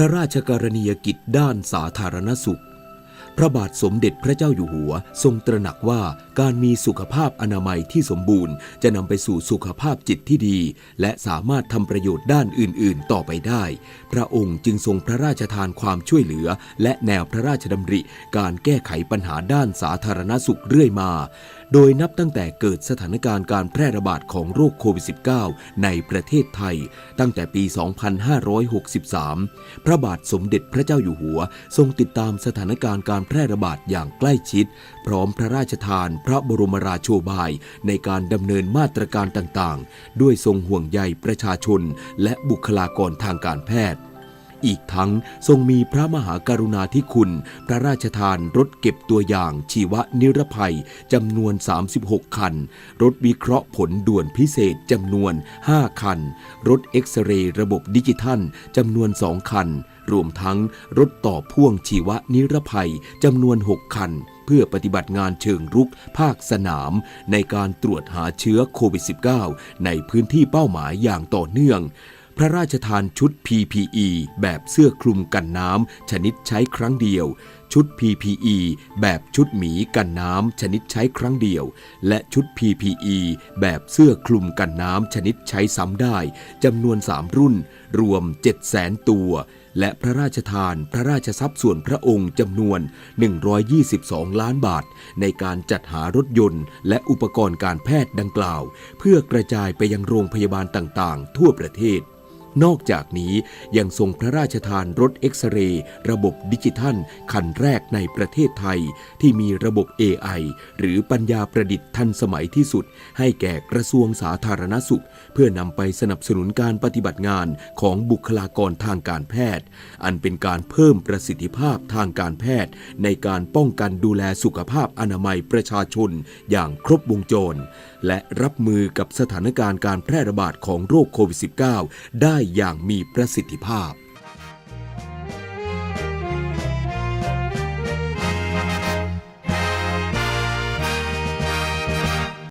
พระราชกรณียกิจด้านสาธารณสุข พระบาทสมเด็จพระเจ้าอยู่หัวทรงตระหนักว่าการมีสุขภาพอนามัยที่สมบูรณ์ จะนำไปสู่สุขภาพจิตที่ดี และสามารถทำประโยชน์ด้านอื่น ๆ ต่อไปได้ พระองค์จึงทรงพระราชทานความช่วยเหลือ และแนวพระราชดำริ การแก้ไขปัญหาด้านสาธารณสุขเรื่อยมา โดยนับตั้งแต่เกิดสถานการณ์การแพร่ระบาดของโรคโควิด -19 ในประเทศไทย ตั้งแต่ปี 2563 พระบาทสมเด็จพระเจ้าอยู่หัว ทรงติดตามสถานการณ์การแพร่ระบาดอย่างใกล้ชิด พร้อมพระราชทานพระบรมราโชบาย ในการดำเนินมาตรการต่างๆ ด้วยทรงห่วงใยประชาชน และบุคลากรทางการแพทย์ อีกทั้งทรงมีพระมหากรุณาธิคุณ พระราชทานรถเก็บตัวอย่างชีวนิรภัยจำนวน 36 คัน รถวิเคราะห์ผลด่วนพิเศษจำนวน 5 คัน รถเอ็กซเรย์ระบบดิจิทัลจำนวน 2 คัน รวมทั้งรถต่อพ่วงชีวนิรภัยจำนวน 6 คันเพื่อปฏิบัติงานเชิงรุกภาคสนาม ในการตรวจหาเชื้อโควิด -19 ในพื้นที่เป้าหมายอย่างต่อเนื่อง พระราชทานชุด PPE แบบเสื้อคลุมกันน้ำชนิดใช้ครั้งเดียว ชุด PPE แบบชุดหมีกันน้ำชนิดใช้ครั้งเดียว และชุด PPE แบบเสื้อคลุมกันน้ำชนิดใช้ซ้ำได้จำนวน3รุ่น รวม 700,000 ตัว และพระราชทานพระราชทรัพย์ส่วนพระองค์จำนวน 122 ล้านบาท ในการจัดหารถยนต์ และอุปกรณ์การแพทย์ดังกล่าว เพื่อกระจายไปยังโรงพยาบาลต่างๆ ทั่วประเทศ นอกจากนี้ยังทรงพระราชทานรถเอ็กซเรย์ระบบดิจิทัล คันแรกในประเทศไทย ที่มีระบบ AI หรือปัญญาประดิษฐ์ทันสมัยที่สุด ให้แก่กระทรวงสาธารณสุข เพื่อนำไปสนับสนุนการปฏิบัติงานของบุคลากรทางการแพทย์ อันเป็นการเพิ่มประสิทธิภาพทางการแพทย์ ในการป้องกันดูแลสุขภาพอนามัยประชาชน อย่างครบวงจร และรับมือกับสถานการณ์การแพร่ระบาดของโรคโควิด -19 ได้อย่างมีประสิทธิภาพ